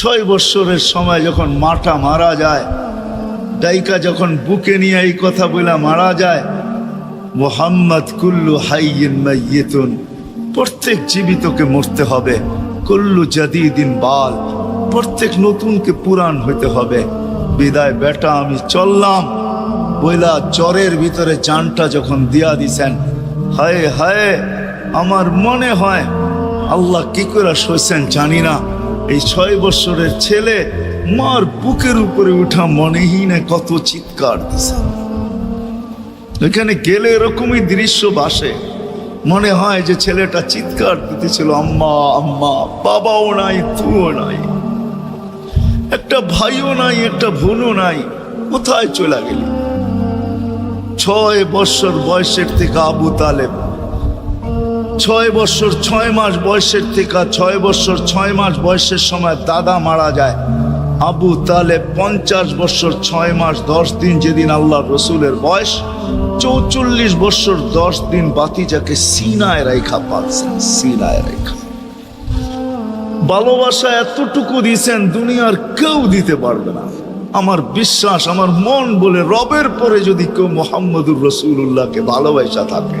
ছয় বৎসরের সময় যখন মাটা মারা যায় ডাইকা যখন বুকে নিয়ে এই কথা বলে মারা যায়, মোহাম্মদ কুল্লু হাইয়িন মাইয়িতুন প্রত্যেক জীবিতকে মরতে হবে, কুল্লু জাদিদিন বাল, প্রত্যেক নতুনকে পুরাণ হইতে হবে। বিদায় বেটা, আমি চললাম। বইলা জ্বরের ভিতরে চানটা যখন দিয়া দিছেন, হায় হায়, আমার মনে হয় আল্লাহ কি করে সইছেন জানি না। এই ছয় বছরের ছেলে মার বুকের উপরে উঠা মনেই না কত চিৎকার দিছে। এখানে গেলে এরকমই দৃশ্য বাসে মনে হয় যে ছেলেটা চিৎকার দিতেছিল, আম্মা আম্মা, বাবাও নাই তুও নাই। একটা ভাইও নাই, একটা বোনও নাই, কোথায় চলে গেলি? ছয় বৎসর বয়সের থেকে আবু তালেব ছয় বছর, ছয় মাস বয়সের থেকে ছয় বছর, ছয় মাস বয়সের সময় দাদা মারা যায়। আবু তালে পঞ্চাশ বছর, ছয় মাস, দশ দিন যেদিন আল্লাহ রসুলের বয়স, চৌচল্লিশ বছর, দশ দিন বাতিজাকে সিনায় রেখা পাচ্ছেন সিনায় রেখা ভালোবাসা এতটুকু দিয়েছেন দুনিয়ার কেউ দিতে পারবে না। আমার বিশ্বাস, আমার মন বলে রবের পরে যদি কেউ মোহাম্মদুর রসুল্লাহকে ভালোবাসা থাকে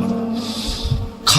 না।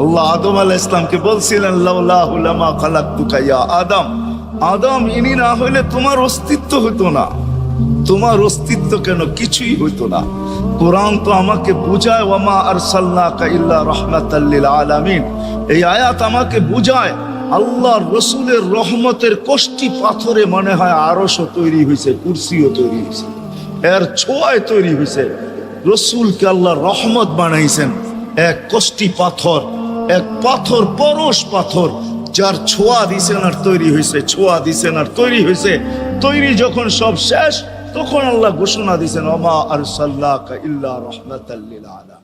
আল্লাহ আদম আলাহ ইসলামকে বলছিলেন, লাউলাহু লামা খালাকতুকা ইয়া আদম। আদম, ইনি না হইলে তোমার অস্তিত্ব হতো না। তোমার অস্তিত্ব কেন কিছুই হইতো না। কোরআন তো আমাকে বুঝায়, ওয়ামা আরসাল্লাকা ইল্লা রাহমাতাল লিল আলামিন। এই আয়াত আমাকে বুঝায় আল্লাহ রসুলের রহমতের কষ্টি পাথরে মনে হয় আরশও তৈরি হয়েছে কুরসিও তৈরি হয়েছে এর ছোঁয়ায় তৈরি হয়েছে রসুলকে আল্লাহ রহমত বানাইছেন, এক কষ্টি পাথর। এক পাথর, পরশ পাথর, যার ছোঁয়া দিছেন আর তৈরি হয়েছে ছোঁয়া দিছেন আর তৈরি হয়েছে তৈরি যখন সব শেষ, তখন আল্লাহ ঘোষণা দিছেন অমা আর সাল্লাহ ইল্লা রহমাত আলামিন।